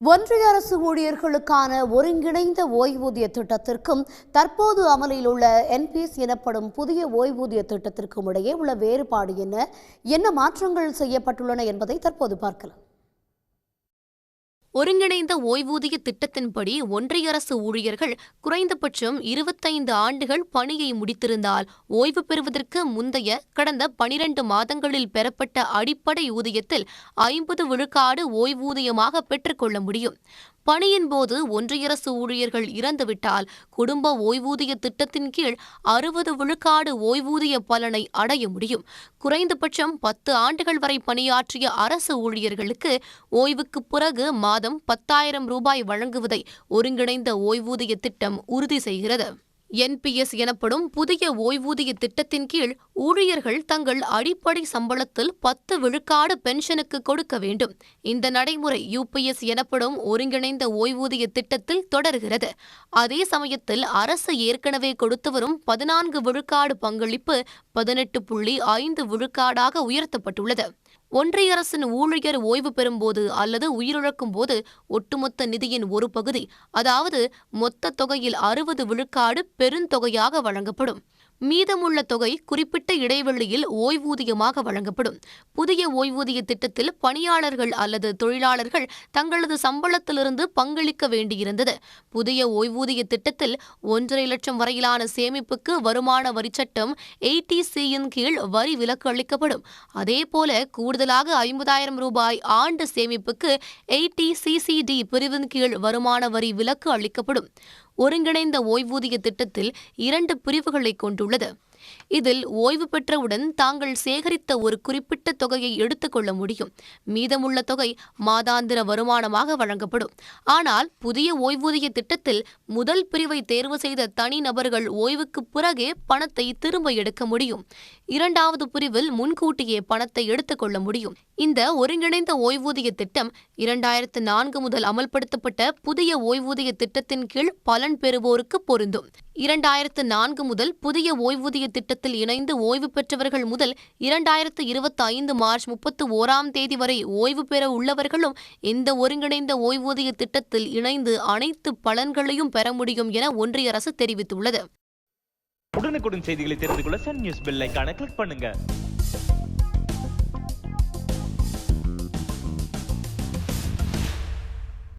ஒன்றிய அரசு ஊழியர்களுக்கான ஒருங்கிணைந்த ஓய்வூதிய திட்டத்திற்கும் தற்போது அமலில் உள்ள என்பிஎஸ் எனப்படும் புதிய ஓய்வூதிய திட்டத்திற்கும் இடையே உள்ள வேறுபாடு என்ன? என்ன மாற்றங்கள் செய்யப்பட்டுள்ளன என்பதை தற்போது பார்க்கலாம். ஒருங்கிணைந்த ஓய்வூதிய திட்டத்தின்படி ஒன்றிய அரசு ஊழியர்கள் குறைந்தபட்சம் இருபத்தைந்து ஆண்டுகள் பணியை முடித்திருந்தால் ஓய்வு பெறுவதற்கு முந்தைய கடந்த பனிரெண்டு மாதங்களில் பெறப்பட்ட அடிப்படை ஊதியத்தில் ஐம்பது விழுக்காடு ஓய்வூதியமாக பெற்றுக்கொள்ள முடியும். பணியின் போது ஒன்றிய அரசு ஊழியர்கள் இறந்துவிட்டால் குடும்ப ஓய்வூதிய திட்டத்தின் கீழ் அறுபது விழுக்காடு ஓய்வூதிய பலனை அடைய முடியும். குறைந்தபட்சம் பத்து ஆண்டுகள் வரை பணியாற்றிய அரசு ஊழியர்களுக்கு ஓய்வுக்கு பிறகு மாதம் மாதம் பத்தாயிரம் ரூபாய் வழங்குவதை ஒருங்கிணைந்த ஓய்வூதிய திட்டம் உறுதி செய்கிறது. என்பிஎஸ் எனப்படும் புதிய ஓய்வூதிய திட்டத்தின் கீழ் ஊழியர்கள் தங்கள் அடிப்படை சம்பளத்தில் பத்து விழுக்காடு பென்ஷனுக்கு கொடுக்க வேண்டும். இந்த நடைமுறை யுபிஎஸ் எனப்படும் ஒருங்கிணைந்த ஓய்வூதிய திட்டத்தில் தொடர்கிறது. அதே சமயத்தில் அரசு ஏற்கனவே கொடுத்து வரும் பதினான்கு விழுக்காடு பங்களிப்பு பதினெட்டு புள்ளி ஐந்து விழுக்காடாக உயர்த்தப்பட்டுள்ளது. ஒன்றிய அரசின் ஊழியர் ஓய்வு பெறும்போது அல்லது உயிரிழக்கும் போது ஒட்டுமொத்த நிதியின் ஒரு பகுதி அதாவது மொத்த தொகையில் அறுபது விழுக்காடு பெருந்தொகையாக வழங்கப்படும். மீதமுள்ள தொகை குறிப்பிட்ட இடைவெளியில் ஓய்வூதியமாக வழங்கப்படும். புதிய ஓய்வூதிய திட்டத்தில் பணியாளர்கள் அல்லது தொழிலாளர்கள் தங்களது சம்பளத்திலிருந்து பங்களிக்க வேண்டியிருந்தது. புதிய ஓய்வூதிய திட்டத்தில் ஒன்றரை லட்சம் வரையிலான சேமிப்புக்கு வருமான வரிச்சட்டம் எயிட்டிசியின் கீழ் வரி விலக்கு அளிக்கப்படும். அதேபோல கூடுதலாக ஐம்பதாயிரம் ரூபாய் ஆண்டு சேமிப்புக்கு எயிட்டி சிசிடி பிரிவின் கீழ் வருமான வரி விலக்கு அளிக்கப்படும். ஒருங்கிணைந்த ஓய்வூதிய திட்டத்தில் இரண்டு பிரிவுகளை கொண்டுள்ளது. இதில் ஓய்வு பெற்றவுடன் தாங்கள் சேகரித்த ஒரு குறிப்பிட்ட தொகையை எடுத்துக்கொள்ள முடியும். மீதமுள்ள தொகை மாதாந்திர வருமானமாக வழங்கப்படும். ஆனால் புதிய ஓய்வூதிய திட்டத்தில் முதல் பிரிவை தேர்வு செய்த தனிநபர்கள் ஓய்வுக்கு பிறகே பணத்தை திரும்ப எடுக்க முடியும். இரண்டாவது பிரிவில் முன்கூட்டியே பணத்தை எடுத்துக்கொள்ள முடியும். இந்த ஒருங்கிணைந்த ஓய்வூதிய திட்டம் இரண்டாயிரத்து நான்கு முதல் அமல்படுத்தப்பட்ட புதிய ஓய்வூதிய திட்டத்தின் கீழ் பலன் பெறுவோருக்கு பொருந்தும். இரண்டாயிரத்து நான்கு முதல் புதிய ஓய்வூதிய திட்டத்தில் இணைந்து ஓய்வு பெற்றவர்கள் முதல் இரண்டாயிரத்து இருபத்தி ஐந்து மார்ச் முப்பத்து ஓராம் தேதி வரை ஓய்வு பெற உள்ளவர்களும் இந்த ஒருங்கிணைந்த ஓய்வூதிய திட்டத்தில் இணைந்து அனைத்து பலன்களையும் பெற முடியும் என ஒன்றிய அரசு தெரிவித்துள்ளது. உடனுக்குடன் செய்திகளை தெரிந்து கொள்ள சன் நியூஸ் பெல் கிளிக் பண்ணுங்க.